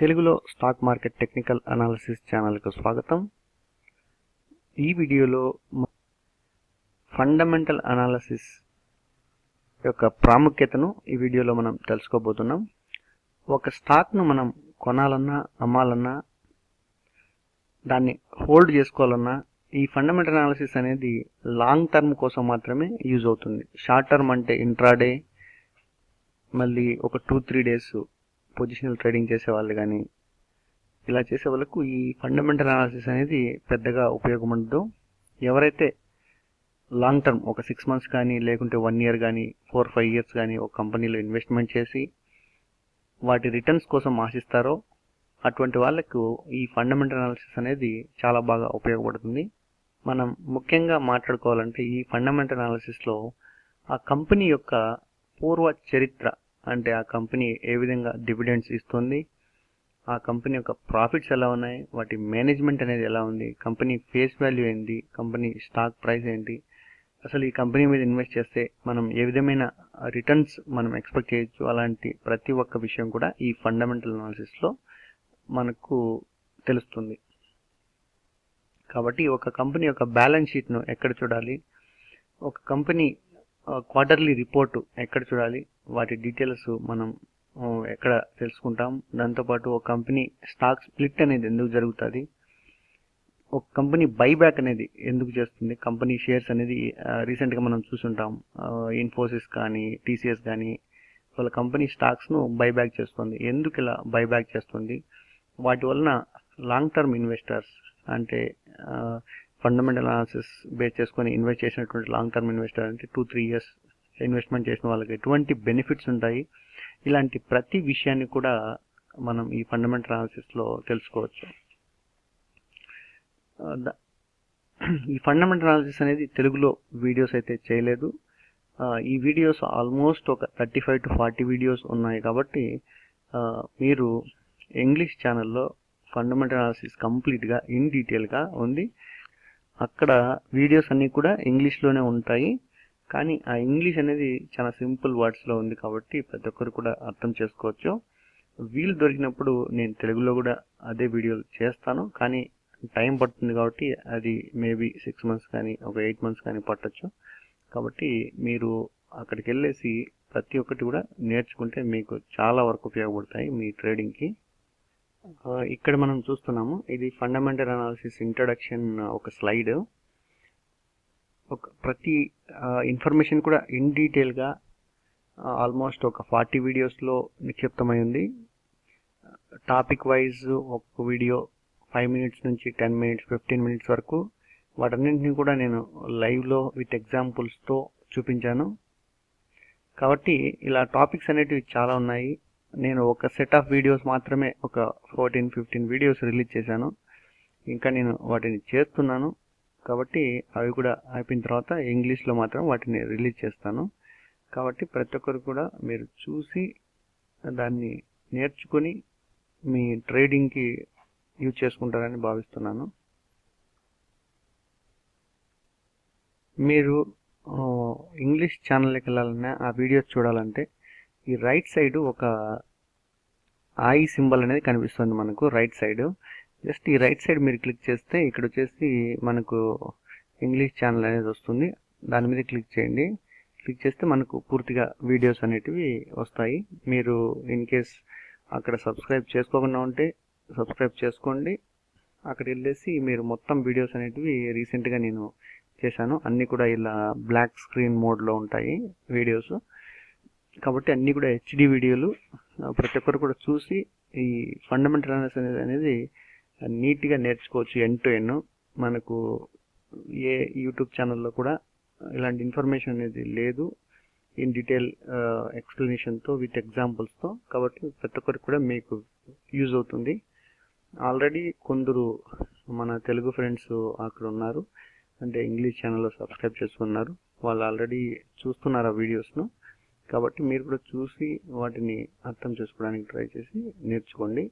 తెలుగులో stock market technical analysis ఛానల్కు స్వాగతం. ఈ వీడియోలో ఫండమెంటల్ అనాలిసిస్ యొక్క ప్రాముఖ్యతను ఈ వీడియోలో మనం తెలుసుకోబోతున్నాం. ఒక స్టాక్ను మనం కొనాలన్నా అమ్మాలన్నా దాన్ని హోల్డ్ చేసుకోవాలన్నా ఈ ఫండమెంటల్ అనాలిసిస్ అనేది లాంగ్ టర్మ్ కోసం మాత్రమే యూజ్ అవుతుంది. షార్ట్ టర్మ్ అంటే ఇంట్రాడే మళ్ళీ ఒక two three days positional trading చేసే వాళ్ళు కానీ ఇలా చేసే వాళ్ళకు ఈ ఫండమెంటల్ అనాలిసిస్ అనేది పెద్దగా ఉపయోగం ఉండదు ఎవరైతే లాంగ్ టర్మ్ ఒక సిక్స్ మంత్స్ కానీ లేకుంటే వన్ ఇయర్ కానీ ఫోర్ ఫైవ్ ఇయర్స్ కానీ ఒక కంపెనీలో ఇన్వెస్ట్మెంట్ చేసి వాటి రిటర్న్స్ కోసం ఆశిస్తారో అటువంటి వాళ్ళకు ఈ ఫండమెంటల్ అనాలిసిస్ అనేది చాలా బాగా ఉపయోగపడుతుంది. మనం ముఖ్యంగా మాట్లాడుకోవాలంటే ఈ ఫండమెంటల్ అనాలిసిస్లో ఆ కంపెనీ యొక్క పూర్వ చరిత్ర అంటే ఆ కంపెనీ ఏ విధంగా డివిడెండ్స్ ఇస్తుంది ఆ కంపెనీ యొక్క ప్రాఫిట్స్ ఎలా ఉన్నాయి వాటి మేనేజ్మెంట్ అనేది ఎలా ఉంది కంపెనీ ఫేస్ వాల్యూ ఏంటి కంపెనీ స్టాక్ ప్రైస్ ఏంటి అసలు ఈ కంపెనీ మీద ఇన్వెస్ట్ చేస్తే మనం ఏ విధమైన రిటర్న్స్ మనం ఎక్స్పెక్ట్ చేయొచ్చు అలాంటి ప్రతి ఒక్క విషయం కూడా ఈ ఫండమెంటల్ అనాలిసిస్లో మనకు తెలుస్తుంది. కాబట్టి ఒక కంపెనీ యొక్క బ్యాలెన్స్ షీట్ను ఎక్కడ చూడాలి? ఒక కంపెనీ క్వార్టర్లీ రిపోర్టు ఎక్కడ చూడాలి? వాటి డీటెయిల్స్ మనం ఎక్కడ తెలుసుకుంటాం? దాంతోపాటు ఒక కంపెనీ స్టాక్ స్ప్లిట్ అనేది ఎందుకు జరుగుతుంది? ఒక కంపెనీ బైబ్యాక్ అనేది ఎందుకు చేస్తుంది? కంపెనీ షేర్స్ అనేది రీసెంట్గా మనం చూసుంటాం. ఇన్ఫోసిస్ కానీ టీసీఎస్ కానీ వాళ్ళ కంపెనీ స్టాక్స్ను బైబ్యాక్ చేస్తుంది. ఎందుకు ఇలా బైబ్యాక్ చేస్తుంది? వాటి వలన లాంగ్ టర్మ్ ఇన్వెస్టర్స్ అంటే ఫండమెంటల్ అనాలిసిస్ బేస్ చేసుకొని ఇన్వెస్ట్ చేసినటువంటి లాంగ్ టర్మ్ ఇన్వెస్టర్ అంటే టూ త్రీ ఇయర్స్ ఇన్వెస్ట్మెంట్ చేసిన వాళ్ళకి ఎటువంటి బెనిఫిట్స్ ఉంటాయి? ఇలాంటి ప్రతి విషయాన్ని కూడా మనం ఈ ఫండమెంటల్ అనాలిసిస్లో తెలుసుకోవచ్చు. ఈ ఫండమెంటల్ అనాలిసిస్ అనేది తెలుగులో వీడియోస్ అయితే చేయలేదు. ఈ వీడియోస్ ఆల్మోస్ట్ ఒక thirty five to forty videos ఉన్నాయి కాబట్టి మీరు ఇంగ్లీష్ ఛానల్లో ఫండమెంటల్ అనాలిసిస్ కంప్లీట్గా ఇన్ డీటెయిల్గా ఉంది. అక్కడ వీడియోస్ అన్నీ కూడా ఇంగ్లీష్లోనే ఉంటాయి. కానీ ఆ ఇంగ్లీష్ అనేది చాలా సింపుల్ వర్డ్స్లో ఉంది కాబట్టి ప్రతి ఒక్కరు కూడా అర్థం చేసుకోవచ్చు. వీలు దొరికినప్పుడు నేను తెలుగులో కూడా అదే వీడియోలు చేస్తాను. కానీ టైం పడుతుంది కాబట్టి అది మేబీ సిక్స్ మంత్స్ కానీ ఒక ఎయిట్ మంత్స్ కానీ పట్టచ్చు. కాబట్టి మీరు అక్కడికి వెళ్ళేసి ప్రతి ఒక్కటి కూడా నేర్చుకుంటే మీకు చాలా వరకు ఉపయోగపడతాయి మీ ట్రేడింగ్కి ఇక్కడ మనం చూస్తున్నాము. ఇది ఫండమెంటల్ అనాలిసిస్ ఇంట్రడక్షన్ ఒక స్లైడ్ ఒక ప్రతి ఇన్ఫర్మేషన్ కూడా ఇన్ డీటెయిల్గా ఆల్మోస్ట్ ఒక ఫార్టీ వీడియోస్లో నిక్షిప్తమై ఉంది. టాపిక్ వైజ్ ఒక వీడియో ఫైవ్ మినిట్స్ నుంచి టెన్ మినిట్స్ ఫిఫ్టీన్ మినిట్స్ వరకు. వాటన్నింటినీ కూడా నేను లైవ్లో విత్ ఎగ్జాంపుల్స్తో చూపించాను. కాబట్టి ఇలా టాపిక్స్ అనేటివి చాలా ఉన్నాయి. నేను ఒక సెట్ ఆఫ్ వీడియోస్ మాత్రమే ఒక ఫోర్టీన్ ఫిఫ్టీన్ వీడియోస్ రిలీజ్ చేశాను. ఇంకా నేను వాటిని చేస్తున్నాను. కాబట్టి అవి కూడా అయిపోయిన తర్వాత ఇంగ్లీష్లో మాత్రం వాటిని రిలీజ్ చేస్తాను. కాబట్టి ప్రతి ఒక్కరు కూడా మీరు చూసి దాన్ని నేర్చుకొని మీ ట్రేడింగ్కి యూజ్ చేసుకుంటారని భావిస్తున్నాను. మీరు ఇంగ్లీష్ ఛానల్కి వెళ్ళాలన్నా ఆ వీడియోస్ చూడాలంటే ఈ రైట్ సైడ్ ఒక ఐ సింబల్ అనేది కనిపిస్తుంది మనకు రైట్ సైడ్ జస్ట్ ఈ రైట్ సైడ్ మీరు క్లిక్ చేస్తే ఇక్కడ వచ్చేసి మనకు ఇంగ్లీష్ ఛానల్ అనేది వస్తుంది. దాని మీద క్లిక్ చేయండి. క్లిక్ చేస్తే మనకు పూర్తిగా వీడియోస్ అనేటివి వస్తాయి. మీరు ఇన్ కేస్ అక్కడ సబ్స్క్రైబ్ చేసుకోకుండా ఉంటే సబ్స్క్రైబ్ చేసుకోండి. అక్కడ వెళ్ళేసి మీరు మొత్తం వీడియోస్ అనేటివి రీసెంట్గా నేను చేశాను. అన్నీ కూడా ఇలా బ్లాక్ స్క్రీన్ మోడ్లో ఉంటాయి వీడియోస్ కాబట్టి అన్నీ కూడా హెచ్డి వీడియోలు ప్రతి ఒక్కరు కూడా చూసి ఈ ఫండమెంటల్ అనాలిసిస్ అనేది నీట్గా నేర్చుకోవచ్చు ఎన్ టు ఎన్ మనకు ఏ యూట్యూబ్ ఛానల్లో కూడా ఇలాంటి ఇన్ఫర్మేషన్ అనేది లేదు. ఇన్ డీటెయిల్ ఎక్స్ప్లెనేషన్తో విత్ ఎగ్జాంపుల్స్తో కాబట్టి ప్రతి ఒక్కరికి కూడా మీకు యూజ్ అవుతుంది. ఆల్రెడీ కొందరు మన తెలుగు ఫ్రెండ్స్ అక్కడ ఉన్నారు. అంటే ఇంగ్లీష్ ఛానల్లో సబ్స్క్రైబ్ చేసుకున్నారు. వాళ్ళు ఆల్రెడీ చూస్తున్నారు ఆ వీడియోస్ను కాబట్టి మీరు కూడా చూసి వాటిని అర్థం చేసుకోవడానికి ట్రై చేసి నేర్చుకోండి.